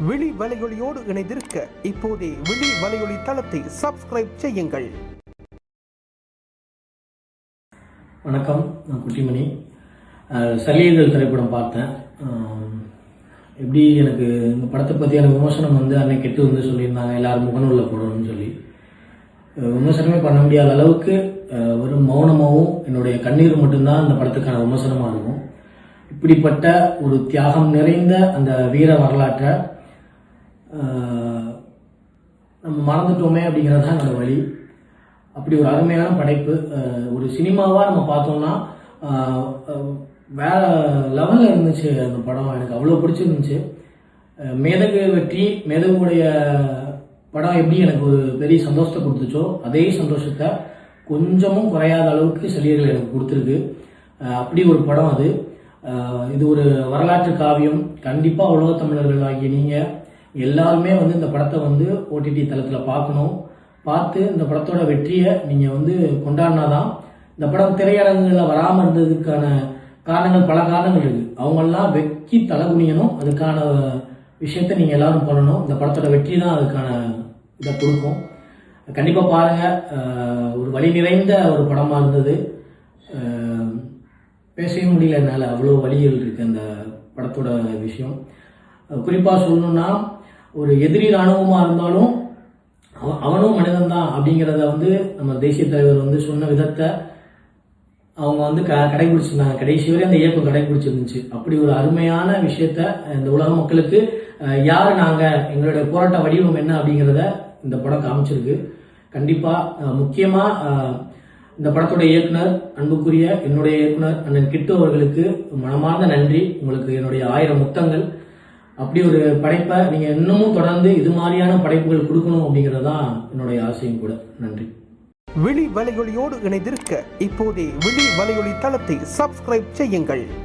விழி வலையொலியோடு இணைந்திருக்க இப்போதே விழி வலையொலி தளத்தை சப்ஸ்கிரைப் செய்யுங்கள். வணக்கம் நான் குட்டிமணி. அஹ், திரைப்படம் பார்த்தேன். எப்படி எனக்கு இந்த படத்தை பற்றியான விமர்சனம் வந்து அன்னைக்கு கெட்டு வந்து சொல்லியிருந்தாங்க எல்லாரும் முகநூலில் போடணும்னு சொல்லி. விமர்சனமே பண்ண முடியாத அளவுக்கு வெறும் மௌனமாகவும் என்னுடைய கண்ணீர் மட்டும்தான் அந்த படத்துக்கான விமர்சனமாக இருக்கும். இப்படிப்பட்ட ஒரு தியாகம் நிறைந்த அந்த வீர வரலாற்றை நம்ம மறந்துட்டோமே அப்படிங்கிறது தான் என்னோட வழி. அப்படி ஒரு அருமையான படைப்பு. ஒரு சினிமாவாக நம்ம பார்த்தோம்னா வேறு வேற லெவலில் இருந்துச்சு அந்த படம். எனக்கு அவ்வளோ பிடிச்சிருந்துச்சு. மேதகு வெற்றி மேதகுடைய படம் எப்படி எனக்கு ஒரு பெரிய சந்தோஷத்தை கொடுத்துச்சோ அதே சந்தோஷத்தை கொஞ்சமும் குறையாத அளவுக்கு செல்லியர்கள் எனக்கு கொடுத்துருக்கு. அப்படி ஒரு படம் அது. இது ஒரு வரலாற்று காவியம். கண்டிப்பாக உலக தமிழர்கள் ஆகிய நீங்கள் எல்லாருமே வந்து இந்த படத்தை வந்து ஓடிடி தளத்தில் பார்க்கணும். பார்த்து இந்த படத்தோட வெற்றியை நீங்கள் வந்து கொண்டாடினாதான் இந்த படம் திரையரங்குகளில் வராமல் இருந்ததுக்கான காரணங்கள் பல காரணங்கள் இருக்குது அவங்கெல்லாம் வெக்கி தலை குனியணும். அதுக்கான விஷயத்தை நீங்கள் எல்லாரும் பண்ணணும். இந்த படத்தோட வெற்றி தான் அதுக்கான இதை கொடுக்கும். கண்டிப்பாக பாருங்கள் ஒரு வழி நிறைந்த ஒரு படமாக இருந்தது. பேசவே முடியல என்னால். அவ்வளோ வழிகள் இருக்குது அந்த படத்தோட விஷயம். குறிப்பாக சொல்லணுன்னா ஒரு எதிரி இராணுவமாக இருந்தாலும் அவனும் மனிதன் தான் அப்படிங்கிறத வந்து நம்ம தேசிய தலைவர் வந்து சொன்ன விதத்தை அவங்க வந்து க கடைபிடிச்சிருந்தாங்க. கடைசி வரை அந்த இயக்கம் கடைபிடிச்சிருந்துச்சு. அப்படி ஒரு அருமையான விஷயத்த இந்த உலக மக்களுக்கு யார் நாங்கள் எங்களுடைய போராட்ட வடிவம் என்ன அப்படிங்கிறத இந்த படம் காமிச்சிருக்கு. கண்டிப்பாக முக்கியமாக இந்த படத்துடைய இயக்குனர் அன்புக்குரிய என்னுடைய இயக்குனர் அண்ணன் கிட்டு அவர்களுக்கு மனமார்ந்த நன்றி. உங்களுக்கு என்னுடைய ஆயிரம் முத்தங்கள். அப்படி ஒரு படைப்பை நீங்க இன்னமும் தொடர்ந்து இது மாதிரியான படைப்புகள் கொடுக்கணும் அப்படிங்கிறது தான் என்னுடைய ஆசையும் கூட. நன்றி. விழி வலையொலியோடு இணைந்திருக்க இப்போதே விழி வலையொலி தளத்தை சப்ஸ்கிரைப் செய்யுங்கள்.